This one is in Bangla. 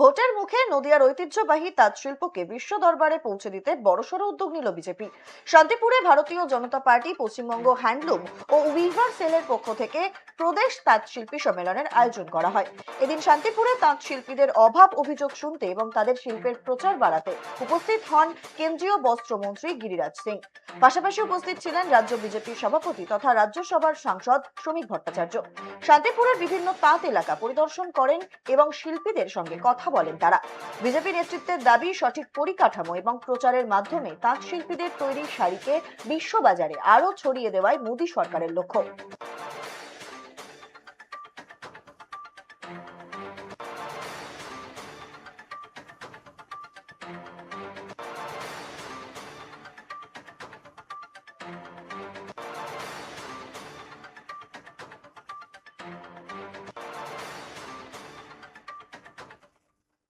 ভোটের মুখে নদিয়ার ঐতিহ্যবাহী তাঁত শিল্পকে বিশ্ব দরবারে পৌঁছে দিতে বড়সড় উদ্যোগ নিল বিজেপি। শান্তিপুরে ভারতীয় জনতা পার্টি, পশ্চিমবঙ্গ হ্যান্ডলুম ও উইভার সেলের পক্ষ থেকে প্রদেশ তাঁত শিল্পী সম্মেলনের আয়োজন করা হয়। এদিন শান্তিপুরে তাঁত শিল্পীদের অভাব অভিযোগ শুনতে এবং তাদের শিল্পের প্রচার বাড়াতে উপস্থিত হন কেন্দ্রীয় বস্ত্রমন্ত্রী গিরিরাজ সিং। পাশাপাশি উপস্থিত ছিলেন রাজ্য বিজেপির সভাপতি তথা রাজ্যসভার সাংসদ শ্রমিক ভট্টাচার্য। শান্তিপুরের বিভিন্ন তাঁত এলাকা পরিদর্শন করেন এবং শিল্পীদের সঙ্গে কথা বলেন তারা। বিজেপি নেতৃত্বের দাবি সঠিক পরিকাঠামো এবং প্রচারের মাধ্যমে তাঁত শিল্পীদের তৈরি শাড়িকে বিশ্ববাজারে আরও ছড়িয়ে দেওয়াই মোদী সরকারের লক্ষ্য।